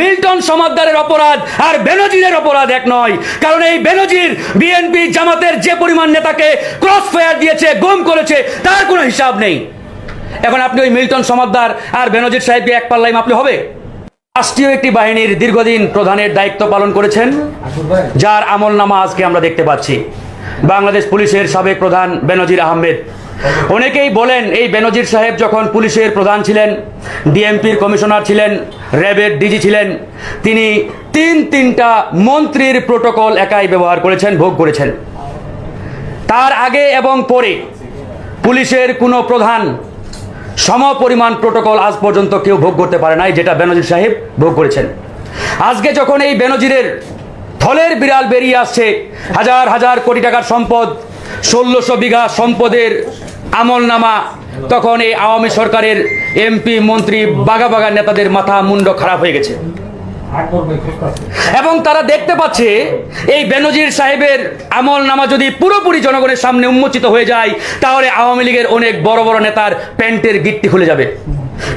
Milton সমাদ্দারের অপরাধ আর বেনজিরের অপরাধ এক নয়। কারণ এই বেনজির বিএনপি জামাতের যে পরিমাণ নেতাকে ক্রস ফায়ার দিয়েছে গুম করেছে তার কোনো হিসাব নেই। এখন আপনি ওই মিল্টন সমাদ্দার আর বেনজির সাহেবকে এক পাল্লাই মাপলে হবে? রাষ্ট্রীয় একটি বাহিনীর দীর্ঘদিন প্রধানের দায়িত্ব পালন করেছেন যার আমল নামা আজকে আমরা দেখতে পাচ্ছি। বাংলাদেশ পুলিশের সাবেক প্রধান বেনজির আহমেদ। অনেকেই বলেন, এই বেনজির সাহেব যখন পুলিশের প্রধান ছিলেন, ডিএমপির কমিশনার ছিলেন, র্যাবের ডিজি ছিলেন, তিনি তিন তিনটা মন্ত্রীর প্রোটোকল একাই ব্যবহার করেছেন, ভোগ করেছেন। তার আগে এবং পরে পুলিশের কোনো প্রধান সম পরিমাণ প্রোটোকল আজ পর্যন্ত কেউ ভোগ করতে পারে নাই, যেটা বেনজির সাহেব ভোগ করেছেন। আজকে যখন এই বেনজিরের থলের বিড়াল বেরিয়ে আসছে। হাজার হাজার কোটি টাকার সম্পদ, ষোলোশো বিঘা সম্পদের আমল নামা তখন এই আওয়ামী সরকারের এমপি, মন্ত্রী বাগা বাগা নেতাদের মাথা মুন্ড খারাপ হয়ে গেছে। এবং তারা দেখতে পাচ্ছে, এই বেনজির সাহেবের আমল নামা যদি পুরোপুরি জনগণের সামনে উন্মোচিত হয়ে যায়, তাহলে আওয়ামী লীগের অনেক বড় বড় নেতার প্যান্টের গিট্টি খুলে যাবে।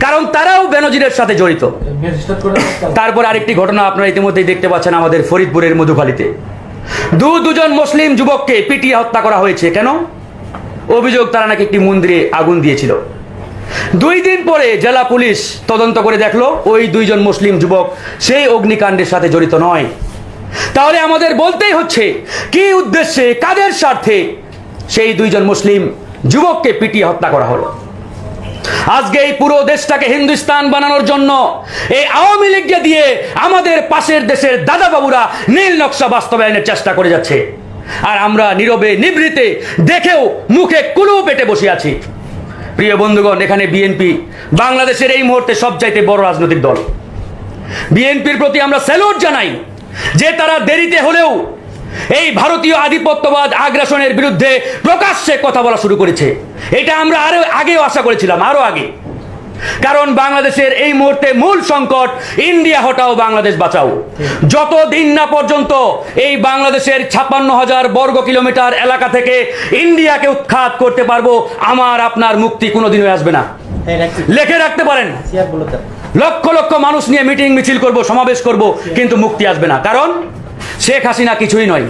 কারণ তারাও বেনজিরের সাথে জড়িত। তারপর আরেকটি ঘটনা আপনারা ইতিমধ্যেই দেখতে পাচ্ছেন আমাদের ফরিদপুরের মধুখালীতে। দু দুজন মুসলিম যুবককে পিটিয়ে হত্যা করা হয়েছে। কেন? অভিযোগ তারা নাকি একটি মন্দিরে আগুন দিয়েছিল। দুই দিন পরে জেলা পুলিশ তদন্ত করে দেখল ওই দুইজন মুসলিম যুবক সেই অগ্নিকাণ্ডের সাথে জড়িত নয়। তাহলে আমাদের বলতেই হচ্ছে কি উদ্দেশ্যে কাদের স্বার্থে সেই দুইজন মুসলিম যুবককে পিটিয়ে হত্যা করা হলো? আজকে এই পুরো দেশটাকে হিন্দুস্তান বানানোর জন্য এই আওয়ামী লীগকে দিয়ে আমাদের পাশের দেশের দাদা বাবুরা নীল নকশা বাস্তবায়নের চেষ্টা করে যাচ্ছে। আর আমরা নীরবে নিবৃতে দেখেও মুখে কুলু পেটে বসে আছি। প্রিয় বন্ধুগণ, এখানে বিএনপি বাংলাদেশের এই মুহূর্তে সবচাইতে বড় রাজনৈতিক দল। বিএনপির প্রতি আমরা স্যালুট জানাই যে তারা দেরিতে হলেও এই ভারতীয় আধিপত্যবাদ আগ্রাসনের বিরুদ্ধে প্রকাশ্যে কথা বলা শুরু করেছে। এটা আমরা আরও আগেও আশা করেছিলাম আরও আগে। কারণ বাংলাদেশের এই মুহূর্তে মূল সংকট ইন্ডিয়া হটাও বাংলাদেশ বাঁচাও। যত দিন না পর্যন্ত এই বাংলাদেশের ছাপ্পান্ন হাজার বর্গ কিলোমিটার এলাকা থেকে ইন্ডিয়াকে উৎখাত করতে পারব আমার আপনার মুক্তি কোনোদিনই আসবে না। লেখে রাখতে পারেন। লক্ষ লক্ষ মানুষ নিয়ে মিটিং মিছিল করব সমাবেশ করব কিন্তু মুক্তি আসবে না। কারণ শেখ হাসিনা কিছুই নয়।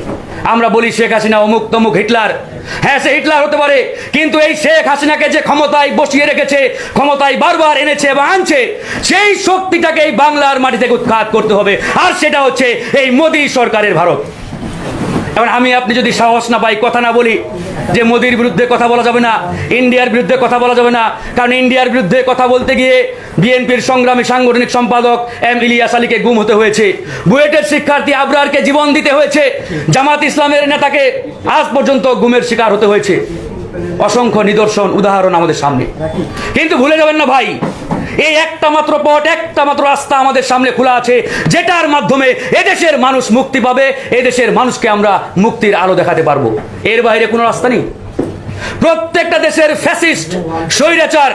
আমরা বলি শেখ হাসিনা অমুক তমুক হিটলার। হ্যাঁ সে হিটলার হতে পারে, কিন্তু এই শেখ হাসিনাকে যে ক্ষমতায় বসিয়ে রেখেছে, ক্ষমতায় বারবার এনেছে বা আনছে, সেই শক্তিটাকে এই বাংলার মাটি থেকে উৎখাত করতে হবে। আর সেটা হচ্ছে এই মোদী সরকারের ভারত। এবার আমি, আপনি যদি সাহস না পাই, কথা না বলি, যে মোদির বিরুদ্ধে কথা বলা যাবে না, ইন্ডিয়ার বিরুদ্ধে কথা বলা যাবে না, কারণ ইন্ডিয়ার বিরুদ্ধে কথা বলতে গিয়ে বিএনপির সংগ্রামী সাংগঠনিক সম্পাদক এম ইলিয়াস আলীকে গুম হতে হয়েছে। বুয়েটের শিক্ষার্থী আবরারকে জীবন দিতে হয়েছে। জামাত ইসলামের নেতাকে আজ পর্যন্ত গুমের শিকার হতে হয়েছে। অসংখ্য নিদর্শন, উদাহরণ আমাদের সামনে। কিন্তু ভুলে যাবেন না ভাই, এই একটা মাত্র পথ, একটা মাত্র রাস্তা আমাদের সামনে খোলা আছে, যেটার মাধ্যমে এদেশের মানুষ মুক্তি পাবে, এদেশের মানুষকে আমরা মুক্তির আলো দেখাতে পারব। এর বাইরে কোনো রাস্তা নেই। প্রত্যেকটা দেশের ফ্যাসিস্ট স্বৈরাচার,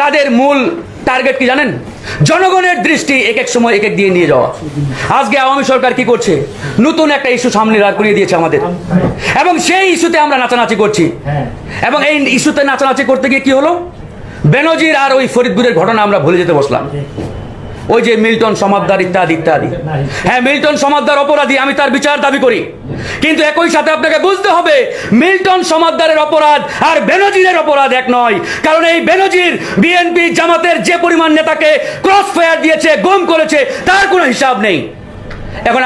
তাদের মূল টার্গেট কি জানেন? জনগণের দৃষ্টি এক এক সময় এক এক দিয়ে নিয়ে যাওয়া। আজকে আওয়ামী সরকার কি করছে? নতুন একটা ইস্যু সামনে দাঁড় করিয়ে দিয়েছে আমাদের। এবং সেই ইস্যুতে আমরা নাচানাচি করছি। এবং এই ইস্যুতে নাচানাচি করতে গিয়ে কি হলো? বেনজির আর ওই ফরিদপুরের ঘটনা আমরা ভুলে যেতে বসলাম। ওই যে মিল্টন সমাদ্দার ইত্যাদি ইত্যাদি। হ্যাঁ মিল্টন সমাদ্দার অপরাধী, আমি তার বিচার দাবি করি। কিন্তু একই সাথে আপনাকে বুঝতে হবে, মিল্টন সমাদ্দারের অপরাধ আর বেনজিরের অপরাধ এক নয়। কারণ এই বেনজির বিএনপি জামাতের যে পরিমাণ নেতাকে ক্রস ফায়ার দিয়েছে, গুম করেছে, তার কোনো হিসাব নেই। এখন